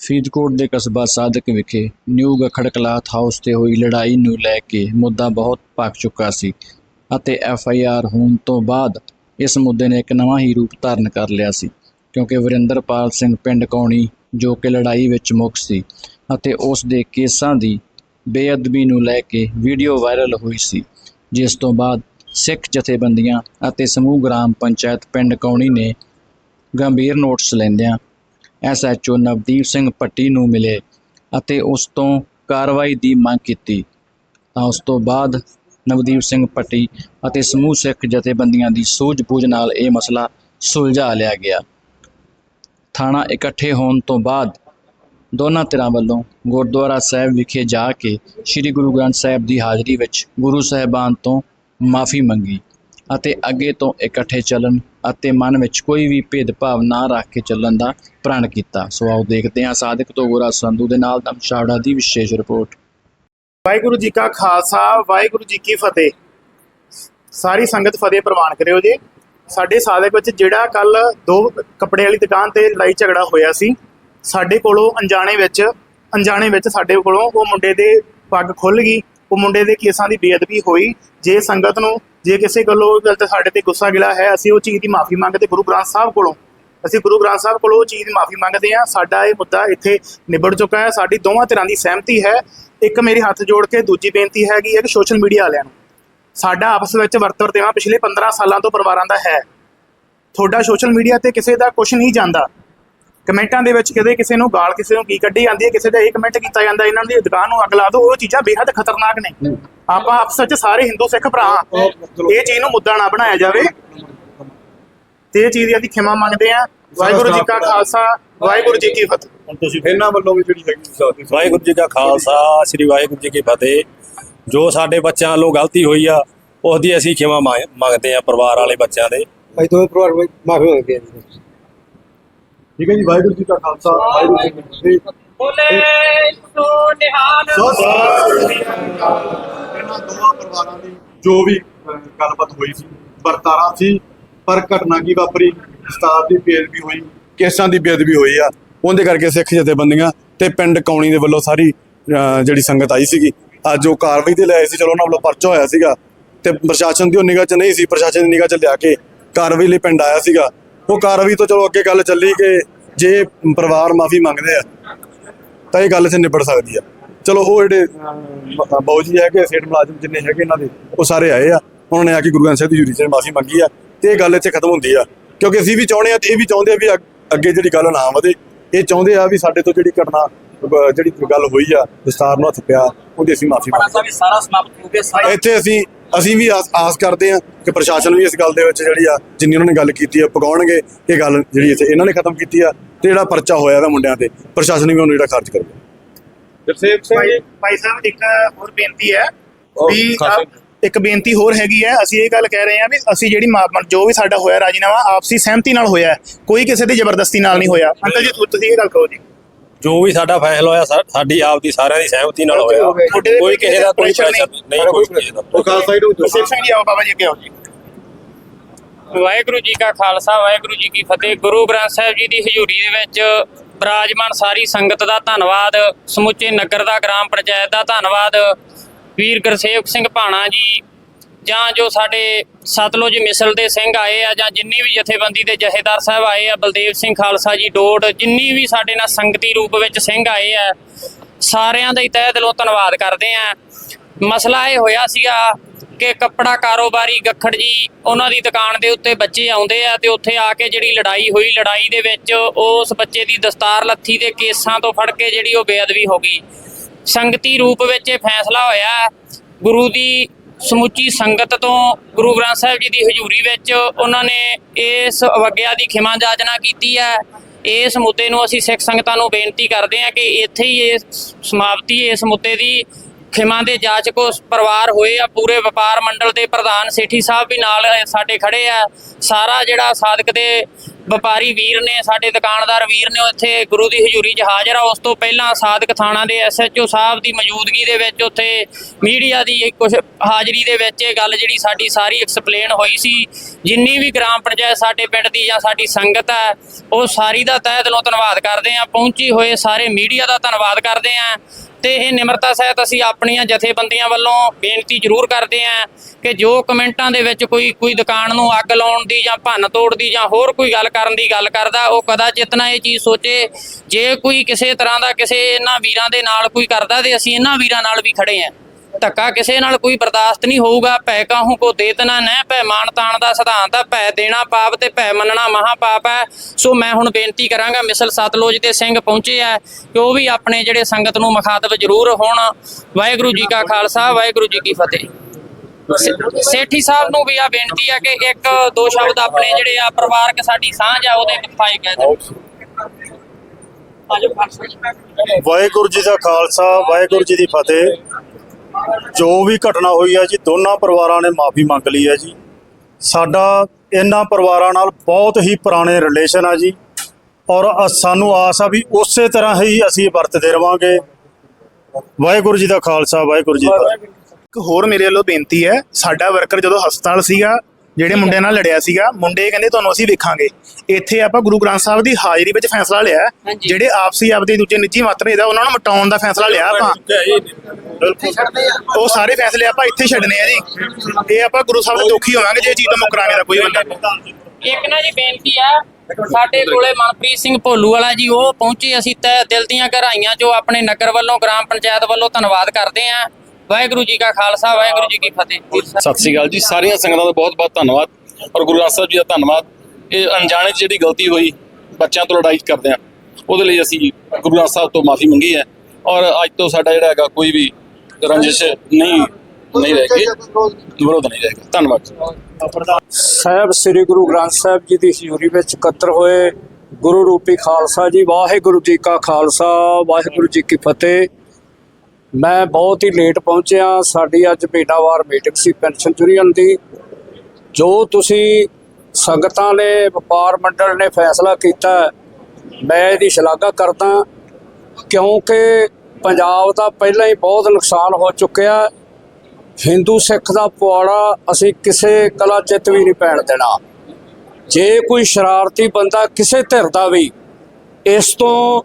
ਫਰੀਦਕੋਟ ਦੇ ਕਸਬਾ ਸਾਦਿਕ ਵਿਖੇ ਨਿਊ ਗਖੜ ਕਲਾਥ ਹਾਊਸ ਤੇ ਹੋਈ ਲੜਾਈ ਨੂੰ ਲੈ ਕੇ ਮੁੱਦਾ ਬਹੁਤ ਭਖ ਚੁੱਕਾ ਸੀ ਅਤੇ ਐਫ ਆਈ ਆਰ ਹੋਣ ਤੋਂ ਬਾਅਦ ਇਸ ਮੁੱਦੇ ਨੇ ਇੱਕ ਨਵਾਂ ਹੀ ਰੂਪ ਧਾਰਨ ਕਰ ਲਿਆ ਸੀ, ਕਿਉਂਕਿ ਵਰਿੰਦਰਪਾਲ ਸਿੰਘ ਪਿੰਡ ਕੌਣੀ ਜੋ ਕਿ ਲੜਾਈ ਵਿੱਚ ਮੁੱਖ ਸੀ ਅਤੇ ਉਸ ਦੇ ਕੇਸਾਂ ਦੀ ਬੇਅਦਬੀ ਨੂੰ ਲੈ ਕੇ ਵੀਡੀਓ ਵਾਇਰਲ ਹੋਈ ਸੀ, ਜਿਸ ਤੋਂ ਬਾਅਦ ਸਿੱਖ ਜਥੇਬੰਦੀਆਂ ਅਤੇ ਸਮੂਹ ਗ੍ਰਾਮ ਪੰਚਾਇਤ ਪਿੰਡ ਕੌਣੀ ਨੇ ਗੰਭੀਰ ਨੋਟਿਸ ਲੈਂਦਿਆਂ ਐਸਐਚਓ ਨਵਦੀਪ ਸਿੰਘ ਭੱਟੀ ਨੂੰ ਮਿਲੇ ਅਤੇ ਉਸ ਤੋਂ ਕਾਰਵਾਈ ਦੀ ਮੰਗ ਕੀਤੀ। ਤਾਂ ਉਸ ਤੋਂ ਬਾਅਦ ਨਵਦੀਪ ਸਿੰਘ ਭੱਟੀ ਅਤੇ ਸਮੂਹ ਸਿੱਖ ਜਥੇਬੰਦੀਆਂ ਦੀ ਸੂਝ-ਬੂਝ ਨਾਲ ਇਹ ਮਸਲਾ ਸੁਲਝਾ ਲਿਆ ਗਿਆ। ਥਾਣਾ ਇਕੱਠੇ ਹੋਣ ਤੋਂ ਬਾਅਦ ਦੋਨਾਂ ਧਿਰਾਂ ਵੱਲੋਂ ਗੁਰਦੁਆਰਾ ਸਾਹਿਬ ਵਿਖੇ ਜਾ ਕੇ ਸ੍ਰੀ ਗੁਰੂ ਗ੍ਰੰਥ ਸਾਹਿਬ ਦੀ ਹਾਜ਼ਰੀ ਵਿੱਚ ਗੁਰੂ ਸਾਹਿਬਾਨ ਤੋਂ ਮਾਫੀ ਮੰਗੀ ਅਤੇ ਅੱਗੇ ਤੋਂ ਇਕੱਠੇ ਚੱਲਣ ਅਤੇ ਮਨ ਵਿੱਚ ਕੋਈ ਵੀ ਭੇਦਭਾਵ ਨਾ ਰੱਖ ਕੇ ਚੱਲਣ ਦਾ ਪ੍ਰਣ ਕੀਤਾ। ਸੋ ਆਓ ਦੇਖਦੇ ਹਾਂ ਸਾਦਿਕ ਤੋਂ ਗੋਰਾ ਸੰਧੂ ਦੇ ਨਾਲ ਦਮਸ਼ਾੜਾ ਦੀ ਵਿਸ਼ੇਸ਼ ਰਿਪੋਰਟ। ਵਾਹਿਗੁਰੂ ਜੀ ਕਾ ਖਾਲਸਾ, ਵਾਹਿਗੁਰੂ ਜੀ ਕੀ ਫਤਿਹ। ਸਾਰੀ ਸੰਗਤ ਫਤਿਹ ਪ੍ਰਵਾਨ ਕਰਿਓ ਜੀ। ਸਾਡੇ ਸਾਦਕ ਵਿੱਚ ਜਿਹੜਾ ਕੱਲ ਦੋ ਕੱਪੜੇ ਵਾਲੀ ਦੁਕਾਨ ਤੇ ਲੜਾਈ ਝਗੜਾ ਹੋਇਆ ਸੀ, ਸਾਡੇ ਕੋਲੋਂ ਅਣਜਾਣੇ ਵਿੱਚ ਅਣਜਾਣੇ ਵਿੱਚ ਸਾਡੇ ਕੋਲੋਂ ਉਹ ਮੁੰਡੇ ਦੇ ਪੱਗ ਖੁੱਲ ਗਈ, ਉਹ ਮੁੰਡੇ ਦੇ ਕੇਸਾਂ ਦੀ ਬੇਅਦਬੀ ਹੋਈ। ਜੇ ਸੰਗਤ ਨੂੰ ਜੇ ਕਿਸੇ ਗੱਲੋਂ ਗੱਲ ਤੇ ਸਾਡੇ ਤੇ ਗੁੱਸਾ ਗਿਲਾ ਹੈ, ਅਸੀਂ ਉਹ ਚੀਜ਼ ਦੀ ਮਾਫੀ ਮੰਗਦੇ ਗੁਰੂ ਗ੍ਰੰਥ ਸਾਹਿਬ ਕੋਲੋਂ। ਅਸੀਂ ਗੁਰੂ ਗ੍ਰੰਥ ਸਾਹਿਬ ਕੋਲੋਂ ਉਹ ਚੀਜ਼ ਦੀ ਮਾਫੀ ਮੰਗਦੇ ਹਾਂ। ਸਾਡਾ ਇਹ ਮੁੱਦਾ ਇੱਥੇ ਨਿਬੜ ਚੁੱਕਾ ਹੈ। ਸਾਡੀ ਦੋਵਾਂ ਧਿਰਾਂ ਦੀ ਸਹਿਮਤੀ ਹੈ। ਇੱਕ ਮੇਰੀ ਹੱਥ ਜੋੜ ਕੇ ਦੂਜੀ ਬੇਨਤੀ ਹੈਗੀ ਹੈ ਕਿ ਸੋਸ਼ਲ ਮੀਡੀਆ ਵਾਲਿਆਂ ਨੂੰ। ਸਾਡਾ ਆਪਸ ਵਿੱਚ ਵਰਤ ਵਰਤੇਵਾ ਪਿਛਲੇ 15 ਸਾਲਾਂ ਤੋਂ ਪਰਿਵਾਰਾਂ ਦਾ ਹੈ। ਤੁਹਾਡਾ ਸੋਸ਼ਲ ਮੀਡੀਆ ਤੇ ਕਿਸੇ ਦਾ ਕੁਝ ਨਹੀਂ ਜਾਂਦਾ। ਕਮੈਂਟਾਂ ਦੇ ਵਿੱਚ ਕਦੇ ਕਿਸੇ ਨੂੰ ਗਾਲ ਕਿਸੇ ਨੂੰ ਕੀ ਕੱਢੀ ਜਾਂਦੀ ਹੈ, ਕਿਸੇ ਦਾ ਇਹ ਕਮੈਂਟ ਕੀਤਾ ਜਾਂਦਾ, ਇਹਨਾਂ ਦੀ ਦੁਕਾਨ ਨੂੰ ਅੱਗ ਲਾ ਦਿਓ, ਉਹ ਚੀਜ਼ਾਂ ਬੇਹੱਦ ਖਤਰਨਾਕ ਨੇ। ਆਪਾਂ ਆਪਸ ਵਿੱਚ ਸਾਰੇ ਹਿੰਦੂ ਸਿੱਖ ਭਰਾ ਹਾਂ। ਇਹ ਚੀਜ਼ ਨੂੰ ਮੁੱਦਾ ਨਾ ਬਣਾਇਆ ਜਾਵੇ। ਤੇ ਇਹ ਚੀਜ਼ ਦੀ ਅਸੀਂ ਖਿਮਾ ਮੰਗਦੇ ਹਾਂ। ਵਾਹਿਗੁਰੂ ਜੀ ਕਾ ਖਾਲਸਾ ਵਾਹਿਗੁਰੂ ਜੀ ਕੀ ਫਤਿਹ। ਹੁਣ ਤੁਸੀਂ ਇਹਨਾਂ ਵੱਲੋਂ ਵੀ ਜਿਹੜੀ ਹੈਗੀ ਸਾਡੀ ਵਾਹਿਗੁਰੂ ਜੀ ਕਾ ਖਾਲਸਾ ਸ੍ਰੀ ਵਾਹਿਗੁਰੂ ਜੀ ਕੀ ਫਤਿਹ। ਜੋ ਸਾਡੇ ਬੱਚਿਆਂ ਵੱਲੋਂ ਗਲਤੀ ਹੋਈ ਆ ਉਸ ਦੀ ਅਸੀਂ ਖਿਮਾ ਮੰਗ- ਮੰਗਦੇ ਆ ਪਰਿਵਾਰ ਵਾਲੇ ਬੱਚਿਆਂ ਦੇ। ਅਸੀਂ ਦੋਵੇਂ ਪਰਿਵਾਰ ਵਿੱਚ ਮਾਫੀ ਮੰਗਦੇ ਜੀ। ਠੀਕ ਹੈ ਜੀ ਵਾਹਿਗੁਰੂ ਜੀ ਕਾ ਖਾਲਸਾ ਵਾਹਿਗੁਰੂ ਜੀ ਕੀ ਫਤਿਹ। ਬੋਲੇ ਸੋ ਨਿਹਾਲ ਸੋ ਇਹਨਾਂ ਦੋਵਾਂ ਪਰਿਵਾਰਾਂ ਦੀ ਜੋ ਵੀ ਗੱਲਬਾਤ ਹੋਈ ਸੀ, ਵਰਤਾਰਾ ਸੀ, ਪਰ ਘਟਨਾ ਕੀ ਵਾਪਰੀ? ਸਟਾਫ ਦੀ ਬੇਅਦਬੀ ਹੋਈ, ਕੇਸਾਂ ਦੀ ਬੇਅਦਬੀ ਹੋਈ ਆ। ਉਹਦੇ ਕਰਕੇ ਸਿੱਖ ਜਥੇਬੰਦੀਆਂ ਤੇ ਪਿੰਡ ਕੌਣੀ ਦੇ ਵੱਲੋਂ ਸਾਰੀ ਜਿਹੜੀ ਸੰਗਤ ਆਈ ਸੀਗੀ, ਅੱਜ ਉਹ ਕਾਰਵਾਈ ਤੇ ਲਿਆਏ ਸੀ। ਚਲੋ, ਉਹਨਾਂ ਵੱਲੋਂ ਪਰਚਾ ਹੋਇਆ ਸੀਗਾ ਤੇ ਪ੍ਰਸ਼ਾਸਨ ਦੀ ਉਹ ਨਿਗਾਹ 'ਚ ਨਹੀਂ ਸੀ। ਪ੍ਰਸ਼ਾਸਨ ਦੀ ਨਿਗਾਹ 'ਚ ਲਿਆ ਕੇ ਕਾਰਵਾਈ ਲਈ ਪਿੰਡ ਆਇਆ ਸੀਗਾ। ਉਹ ਕਾਰਵਾਈ ਤੋਂ ਚਲੋ ਅੱਗੇ ਗੱਲ ਚੱਲੀ ਕਿ ਜੇ ਪਰਿਵਾਰ ਮਾਫੀ ਮੰਗਦੇ ਆ, ਤਾਂ ਇਹ ਗੱਲ ਇੱਥੇ ਨਿਬੜ ਸਕਦੀ ਆ। ਚਲੋ ਉਹ ਜਿਹੜੇ ਅਹ, ਬਾਊ ਜੀ ਹੈਗੇ ਸੇਠ ਮੁਲਾਜ਼ਮ ਜਿੰਨੇ ਹੈਗੇ ਇਹਨਾਂ ਦੇ ਉਹ ਸਾਰੇ ਆਏ ਆ। ਉਹਨਾਂ ਨੇ ਆ ਕੇ ਗੁਰੂ ਗ੍ਰੰਥ ਸਾਹਿਬ ਦੀ ਹਜ਼ੂਰੀ 'ਚ ਮਾਫੀ ਮੰਗੀ ਆ ਤੇ ਇਹ ਗੱਲ ਇੱਥੇ ਖਤਮ ਹੁੰਦੀ ਆ। ਕਿਉਂਕਿ ਅਸੀਂ ਵੀ ਚਾਹੁੰਦੇ ਆ ਤੇ ਇਹ ਵੀ ਚਾਹੁੰਦੇ ਆ ਵੀ ਅੱਗ- ਜਿਹੜੀ ਗੱਲ ਨਾ ਵਧੇ। ਇਹ ਚਾਹੁੰਦੇ ਆ ਵੀ ਸਾਡੇ ਤੋਂ ਜਿਹੜੀ ਘਟਨਾ ਜਿਹੜੀ ਗੱਲ ਹੋਈ ਆ ਵਿਸਤਾਰ ਨੂੰ ਹੱਥ ਪਿਆ ਉਹਦੀ ਅਸੀਂ ਮਾਫੀ ਮੰਗਦੇ ਸਾਰਾ ਸਮਾਪਤ ਹੋ ਗਿਆ। ਇੱਥੇ ਅਸੀਂ ਅਸੀਂ ਵੀ ਆਸ ਕਰਦੇ ਆ ਕਿ ਪ੍ਰਸ਼ਾਸਨ ਵੀ ਇਸ ਗੱਲ ਦੇ ਵਿੱਚ ਜਿਹੜੀ ਆ ਜਿੰਨੀ ਉਹਨਾਂ ਨੇ ਗੱਲ ਕੀਤੀ ਆ ਪਕਾਉਣਗੇ ਇਹ ਗੱਲ ਜਿਹੜੀ ਇੱਥੇ ਇਹਨਾਂ ਨੇ ਖਤਮ ਕੀਤੀ ਆ ਤੇ ਜਿਹੜਾ ਪਰਚਾ ਹੋਇਆ ਵਾ ਮੁੰਡਿਆਂ ਤੇ ਪ੍ਰਸ਼ਾਸਨ ਵੀ ਉਹਨੂੰ ਜਿਹੜਾ ਖਰਚ ਕਰੂਗਾ। ਜਰਸੇਵ ਸਿੰਘ ਭਾਈ ਸਾਹਿਬ ਇੱਕ ਹੋਰ ਬੇਨਤੀ ਹੈ ਵੀ ਖਾਸੇ- ਆਪ- ਇੱਕ ਬੇਨਤੀ ਹੋਰ ਹੈਗੀ ਹੈ। ਅਸੀਂ ਇਹ ਗੱਲ ਕਹਿ ਰਹੇ ਹਾਂ ਵੀ ਅਸੀਂ ਜਿਹੜੀ ਮਾ- ਜੋ ਵੀ ਸਾਡਾ ਹੋਇਆ ਰਾਜੀਨਾਮਾ ਆਪਸੀ ਸਹਿਮਤੀ ਨਾਲ ਹੋਇਆ ਹੈ। ਕੋਈ ਕਿਸੇ ਦੀ ਜ਼ਬਰਦਸਤੀ ਨਾਲ ਨਹੀਂ ਹੋਇਆ। ਅੰਕਲ ਜੀ ਤੁ- ਤੁਸੀਂ ਇਹ ਗੱਲ ਕਹੋ ਜੀ। ਜੋ ਵੀ ਸਾਡਾ ਫੈਸਲਾ ਹੋਇਆ ਸਾ- ਸਾਡੀ ਆਪ ਦੀ ਸਾਰਿਆਂ ਦੀ ਸਹਿਮਤੀ ਨਾਲ ਹੋਇਆ। ਤੁਹਾਡੇ ਕੋਈ ਕਿਸੇ ਦਾ ਕੋਈ ਪ੍ਰੈਸ਼ਰ ਨਹੀਂ। ਕੋਈ ਕਿਸੇ ਦਾ ਉਹ ਖਾਲਸਾ ਜੀ ਨੂੰ ਜਰਸੇਵ ਸਿੰਘ ਜੀ ਆਓ ਬਾਬਾ ਜੀ ਅੱਗੇ ਆਓ ਜੀ। ਵਾਹਿਗੁਰੂ ਜੀ ਕਾ ਖਾਲਸਾ, ਵਾਹਿਗੁਰੂ ਜੀ ਕੀ ਫਤਿਹ। ਗੁਰੂ ਗ੍ਰੰਥ ਸਾਹਿਬ ਜੀ ਦੀ ਹਜ਼ੂਰੀ ਦੇ ਵਿੱਚ ਬਰਾਜਮਾਨ ਸਾਰੀ ਸੰਗਤ ਦਾ ਧੰਨਵਾਦ, ਸਮੁੱਚੇ ਨਗਰ ਦਾ, ਗ੍ਰਾਮ ਪੰਚਾਇਤ ਦਾ ਧੰਨਵਾਦ। ਵੀਰ ਗੁਰਸੇਵਕ ਸਿੰਘ ਭਾਣਾ ਜੀ, ਜਾਂ ਜੋ ਸਾਡੇ ਸਤਲੁਜ ਮਿਸਲ ਦੇ ਸਿੰਘ ਆਏ ਆ, ਜਾਂ ਜਿੰਨੀ ਵੀ ਜਥੇਬੰਦੀ ਦੇ ਜਥੇਦਾਰ ਸਾਹਿਬ ਆਏ ਆ, ਬਲਦੇਵ ਸਿੰਘ ਖਾਲਸਾ ਜੀ ਡੋਟ ਜਿੰਨੀ ਵੀ ਸਾਡੇ ਨਾਲ ਸੰਗਤੀ ਰੂਪ ਵਿੱਚ ਸਿੰਘ ਆਏ ਆ, ਸਾਰਿਆਂ ਦਾ ਹੀ ਤਹਿ ਦਿਲੋਂ ਧੰਨਵਾਦ ਕਰਦੇ ਆ। ਮਸਲਾ ਇਹ ਹੋਇਆ ਸੀਗਾ ਕਿ ਕੱਪੜਾ ਕਾਰੋਬਾਰੀ ਗੱਖੜ ਜੀ, ਉਹਨਾਂ ਦੀ ਦੁਕਾਨ ਦੇ ਉੱਤੇ ਬੱਚੇ ਆਉਂਦੇ ਆ ਤੇ ਉੱਥੇ ਆ ਕੇ ਜਿਹੜੀ ਲੜਾਈ ਹੋਈ, ਲੜਾਈ ਦੇ ਵਿੱਚ ਉਸ ਬੱਚੇ ਦੀ ਦਸਤਾਰ ਲੱਥੀ ਦੇ ਕੇਸਾਂ ਤੋਂ ਫੜ ਕੇ ਜਿਹੜੀ ਉਹ ਬੇਅਦਬੀ ਹੋ ਗਈ। ਸੰਗਤੀ ਰੂਪ ਵਿੱਚ ਇਹ ਫੈਸਲਾ ਹੋਇਆ, ਗੁਰੂ ਦੀ ਸਮੁੱਚੀ ਸੰਗਤ ਤੋਂ, ਗੁਰੂ ਗ੍ਰੰਥ ਸਾਹਿਬ ਜੀ ਦੀ ਹਜ਼ੂਰੀ ਵਿੱਚ ਉਹਨਾਂ ਨੇ ਇਸ ਅਵਗਿਆ ਦੀ ਖਿਮਾ ਜਾਚਨਾ ਕੀਤੀ ਹੈ। ਇਸ ਮੁੱਦੇ ਨੂੰ ਅਸੀਂ ਸਿੱਖ ਸੰਗਤਾਂ ਨੂੰ ਬੇਨਤੀ ਕਰਦੇ ਹਾਂ ਕਿ ਇੱਥੇ ਹੀ ਇਹ ਸਮਾਪਤੀ, ਇਸ ਮੁੱਦੇ ਦੀ ਖਿਮਾ ਦੇ ਜਾਚਕ ਉਸ ਪਰਿਵਾਰ ਹੋਏ ਆ, ਪੂਰੇ ਵਪਾਰ ਮੰਡਲ ਦੇ ਪ੍ਰਧਾਨ ਸੇਠੀ ਸਾਹਿਬ ਵੀ ਨਾਲ ਸਾਡੇ ਖੜੇ ਆ। ਸਾਰਾ ਜਿਹੜਾ ਸਾਧਕ ਦੇ ਵਪਾਰੀ ਵੀਰ ਨੇ, ਸਾਡੇ ਦੁਕਾਨਦਾਰ ਵੀਰ ਨੇ ਉੱਥੇ ਗੁਰੂ ਦੀ ਹਜ਼ੂਰੀ 'ਚ ਹਾਜ਼ਰ ਆ। ਉਸ ਤੋਂ ਪਹਿਲਾਂ ਸਾਧਕ ਥਾਣਾ ਦੇ ਐਸਐਚਓ ਸਾਹਿਬ ਦੀ ਮੌਜੂਦਗੀ ਦੇ ਵਿੱਚ ਉੱਥੇ ਮੀਡੀਆ ਦੀ ਕੁਝ ਹਾਜ਼ਰੀ ਦੇ ਵਿੱਚ ਇਹ ਗੱਲ ਜਿਹੜੀ ਸਾਡੀ ਸਾਰੀ ਐਕਸਪਲੇਨ ਹੋਈ ਸੀ। ਜਿੰਨੀ ਵੀ ਗ੍ਰਾਮ ਪੰਚਾਇਤ ਸਾਡੇ ਪਿੰਡ ਦੀ ਜਾਂ ਸਾਡੀ ਸੰਗਤ ਹੈ ਉਹ ਸਾਰੀ ਦਾ ਤਹਿ ਦਿਲੋਂ ਧੰਨਵਾਦ ਕਰਦੇ ਆ। ਪਹੁੰਚੀ ਹੋਏ ਸਾਰੇ ਮੀਡੀਆ ਦਾ ਧੰਨਵਾਦ ਕਰਦੇ ਆ। ਤੇ ਇਹ ਨਿਮਰਤਾ ਸਹਿਤ ਅਸੀਂ ਆਪਣੀਆਂ ਜਥੇਬੰਦੀਆਂ ਵੱਲੋਂ ਬੇਨਤੀ ਜ਼ਰੂਰ ਕਰਦੇ ਆਂ ਕਿ ਜੋ ਕਮੈਂਟਾਂ ਦੇ ਵਿੱਚ ਕੋਈ ਕੋਈ ਦੁਕਾਨ ਨੂੰ ਅੱਗ ਲਾਉਣ ਦੀ ਜਾਂ ਭੰਨ ਤੋੜ ਦੀ ਜਾਂ ਹੋਰ ਕੋਈ ਗੱਲ ਕਰਨ ਦੀ ਗੱਲ ਕਰਦਾ, ਉਹ ਕਦਾ ਚੇਤਨਾ ਇਹ ਚੀਜ਼ ਸੋਚੇ। ਜੇ ਕੋਈ ਕਿਸੇ ਤਰ੍ਹਾਂ ਦਾ ਕਿਸੇ ਇਹਨਾਂ ਵੀਰਾਂ ਦੇ ਨਾਲ ਕੋਈ ਕਰਦਾ ਤੇ ਅਸੀਂ ਇਹਨਾਂ ਵੀਰਾਂ ਨਾਲ ਵੀ ਖੜੇ ਆਂ ਧੱਕਾ ਕਿਸੇ ਨਾਲ ਕੋਈ ਬਰਦਾਸ਼ਤ ਨਹੀਂ ਹੋਊਗਾ। ਭੈ ਕਾਹੂ ਕੋ ਦੇਤਨਾ ਨਹਿ, ਭੈ ਮਾਨ ਤਾਣ ਦਾ ਸਿਧਾਂਤ ਹੈ, ਭੈ ਦੇਣਾ ਪਾਪ ਤੇ ਭੈ ਮੰਨਣਾ ਮਹਾ ਪਾਪ ਹੈ। ਸੋ ਮੈਂ ਹੁਣ ਬੇਨਤੀ ਕਰਾਂਗਾ, ਮਿਸਲ ਸਤਲੋਜ ਦੇ ਸਿੰਘ ਪਹੁੰਚੇ ਆ, ਕਿ ਉਹ ਵੀ ਆਪਣੇ ਜਿਹੜੇ ਸੰਗਤ ਨੂੰ ਮੁਖਾਤਬ ਜ਼ਰੂਰ ਹੋਣ। ਵਾਹਿਗੁਰੂ ਜੀ ਕਾ ਖਾਲਸਾ, ਵਾਹਿਗੁਰੂ ਜੀ ਕੀ ਫਤਿਹ। ਸੇਠੀ ਸਾਹਿਬ ਨੂੰ ਵੀ ਆ ਬੇਨਤੀ ਆ ਕਿ ਇੱਕ, ਦੋ ਸ਼ਬਦ ਆਪਣੇ ਜਿਹੜੇ ਆ ਪਰਿਵਾਰਕ ਸਾਡੀ ਸਾਂਝ ਆ, ਉਹਦੇ ਵਿਖਾਈ ਕਹਿ ਵਾਹਿਗੁਰੂ ਜੀ ਦਾ ਖਾਲਸਾ, ਵਾਹਿਗੁਰੂ ਜੀ ਦੀ ਫਤਿਹ। ਜੋ ਵੀ ਘਟਨਾ ਹੋਈ ਹੈ ਜੀ, ਦੋਨਾਂ ਪਰਿਵਾਰਾਂ ਨੇ ਮਾਫੀ ਮੰਗ ਲਈ ਹੈ ਜੀ। ਸਾਡਾ ਇਹਨਾਂ ਪਰਿਵਾਰਾਂ ਨਾਲ ਬਹੁਤ ਹੀ ਪੁਰਾਣੇ ਰਿਲੇਸ਼ਨ ਆ ਜੀ। ਔਰ ਅ- ਸਾਨੂੰ ਆਸ ਆ ਵੀ ਉਸੇ ਤਰ੍ਹਾਂ ਹੀ ਅਸੀਂ ਵਰਤਦੇ ਰਵਾਂਗੇ। ਵਾਹਿਗੁਰੂ ਜੀ ਦਾ ਖਾਲਸਾ, ਵਾਹਿਗੁਰੂ ਜੀ ਦਾ ਇੱਕ ਹੋਰ ਮੇਰੇ ਵੱਲੋਂ ਬੇਨਤੀ ਹੈ, ਸਾਡਾ ਵਰਕਰ ਜਦੋਂ ਹਸਪਤਾਲ ਸੀਗਾ ਜਿਹੜੇ ਮੁੰਡਿਆਂ ਨਾਲ ਲੜਿਆ ਸੀਗਾ ਮੁੰਡੇ ਕਹਿੰਦੇ ਤੁਹਾਨੂੰ ਅਸੀਂ ਵੇਖਾਂਗੇ। ਇੱਥੇ ਆਪਾਂ ਗੁਰੂ ਗ੍ਰੰਥ ਸਾਹਿਬ ਦੀ ਹਾਜ਼ਰੀ ਵਿੱਚ ਫੈਸਲਾ ਲਿਆ। ਜਿਹੜੇ ਆਪਸੀ ਆਪਦੇ ਦੂਜੇ ਨਿੱਜੀ ਮਾਤਰੇ ਦਾ ਉਹਨਾਂ ਨੂੰ ਮਟਾਉਣ ਦਾ ਫੈਸਲਾ ਲਿਆ ਆਪਾਂ। ਉਹ ਸਾਰੇ ਫੈਸਲੇ ਆਪਾਂ ਇੱਥੇ ਛੱਡਨੇ ਆ ਜੀ। ਇਹ ਆਪਾਂ ਗੁਰੂ ਸਾਹਿਬ ਦੇ ਦੁਖੀ ਹੋਵਾਂਗੇ ਜੇ ਇਹ ਚੀਜ਼ ਤੋਂ ਮੁਕਰਾਂਗੇ ਦਾ ਕੋਈ ਬੰਦਾ ਨਹੀਂ। ਇੱਕ ਨਾ ਜੀ ਬੇਨਤੀ ਆ ਸਾਡੇ ਕੋਲੇ ਮਨਪ੍ਰੀਤ ਸਿੰਘ ਭੋਲੂ ਵਾਲਾ ਜੀ ਉਹ ਪਹੁੰਚੇ ਅਸੀਂ ਤਹਿ ਦਿਲ ਦੀਆਂ ਗਹਿਰਾਈਆਂ ਜੋ ਆਪਣੇ ਨਗਰ ਵੱਲੋਂ ਗ੍ਰਾਮ ਪੰਚਾਇਤ ਵੱਲੋਂ ਧੰਨਵਾਦ ਕਰਦੇ ਆਂ ਵਾਹਿਗੁਰੂ ਜੀ ਕਾ ਖਾਲਸਾ ਵਾਹਿਗੁਰੂ ਜੀ ਕੀ ਫਤਿਹ। ਸਤਿ ਸ੍ਰੀ ਅਕਾਲ ਜੀ ਸਾਰੀਆਂ ਸੰਗਤਾਂ ਦਾ ਬਹੁਤ ਬਹੁਤ ਧੰਨਵਾਦ ਔਰ ਗੁਰੂ ਗ੍ਰੰਥ ਸਾਹਿਬ ਜੀ ਦਾ ਧੰਨਵਾਦ। ਇਹ ਅਣਜਾਣੇ 'ਚ ਜਿਹੜੀ ਗਲਤੀ ਹੋਈ ਬੱਚਿਆਂ ਤੋਂ ਲੜਾਈ ਕਰਦੇ ਆ ਉਹਦੇ ਲਈ ਅਸੀਂ ਗੁਰੂ ਗ੍ਰੰਥ ਸਾਹਿਬ ਤੋਂ ਮਾਫੀ ਮੰਗੀ ਹੈ ਔਰ ਅੱਜ ਤੋਂ ਸਾਡਾ ਜਿਹੜਾ ਹੈਗਾ ਕੋਈ ਵੀ ਰੰਜਿਸ਼ ਨਹੀਂ ਨਹੀਂ ਰਹੇਗੀ ਵਿਰੋਧ ਨਹੀਂ ਰਹੇਗਾ ਧੰਨਵਾਦ ਸਾਹਿਬ ਸ੍ਰੀ ਗੁਰੂ ਗ੍ਰੰਥ ਸਾਹਿਬ ਜੀ ਦੀ ਹਜ਼ੂਰੀ ਵਿੱਚ ਇਕੱਤਰ ਹੋਏ ਗੁਰੂ ਰੂਪੀ ਖਾਲਸਾ ਜੀ ਵਾਹਿਗੁਰੂ ਜੀ ਕਾ ਖਾਲਸਾ ਵਾਹਿਗੁਰੂ ਜੀ ਕੀ ਫਤਿਹ। ਮੈਂ ਬਹੁਤ ਹੀ ਲੇਟ ਪਹੁੰਚਿਆ। ਸਾਡੀ ਅੱਜ ਬੇਟਾਵਾਰ ਮੀਟਿੰਗ ਸੀ ਪੈਨਸ਼ਨ ਯੂਨੀਅਨ ਦੀ। ਜੋ ਤੁਸੀਂ ਸੰਗਤਾਂ ਨੇ, ਵਪਾਰ ਮੰਡਲ ਨੇ ਫੈਸਲਾ ਕੀਤਾ, ਮੈਂ ਇਹਦੀ ਸ਼ਲਾਘਾ ਕਰਦਾ ਕਿਉਂਕਿ ਪੰਜਾਬ ਦਾ ਪਹਿਲਾਂ ਹੀ ਬਹੁਤ ਨੁਕਸਾਨ ਹੋ ਚੁੱਕਿਆ। ਹਿੰਦੂ ਸਿੱਖ ਦਾ ਪੁਆੜਾ ਅਸੀਂ ਕਿਸੇ ਕਲਾ ਚਿੱਤ ਵੀ ਨਹੀਂ ਪੈਣ ਦੇਣਾ। ਜੇ ਕੋਈ ਸ਼ਰਾਰਤੀ ਬੰਦਾ ਕਿਸੇ ਧਿਰ ਦਾ ਵੀ, ਇਸ ਤੋਂ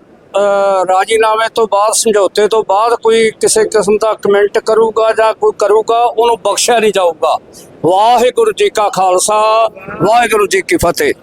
ਰਾਜੀਨਾਮੇ ਤੋਂ ਬਾਅਦ, ਸਮਝੌਤੇ ਤੋਂ ਬਾਅਦ ਕੋਈ ਕਿਸੇ ਕਿਸਮ ਦਾ ਕਮੈਂਟ ਕਰੂਗਾ ਜਾਂ ਕੋਈ ਕਰੂਗਾ, ਉਹਨੂੰ ਬਖਸ਼ਿਆ ਨਹੀਂ ਜਾਊਗਾ। ਵਾਹਿਗੁਰੂ ਜੀ ਕਾ ਖਾਲਸਾ, ਵਾਹਿਗੁਰੂ ਜੀ ਕੀ ਫਤਿਹ।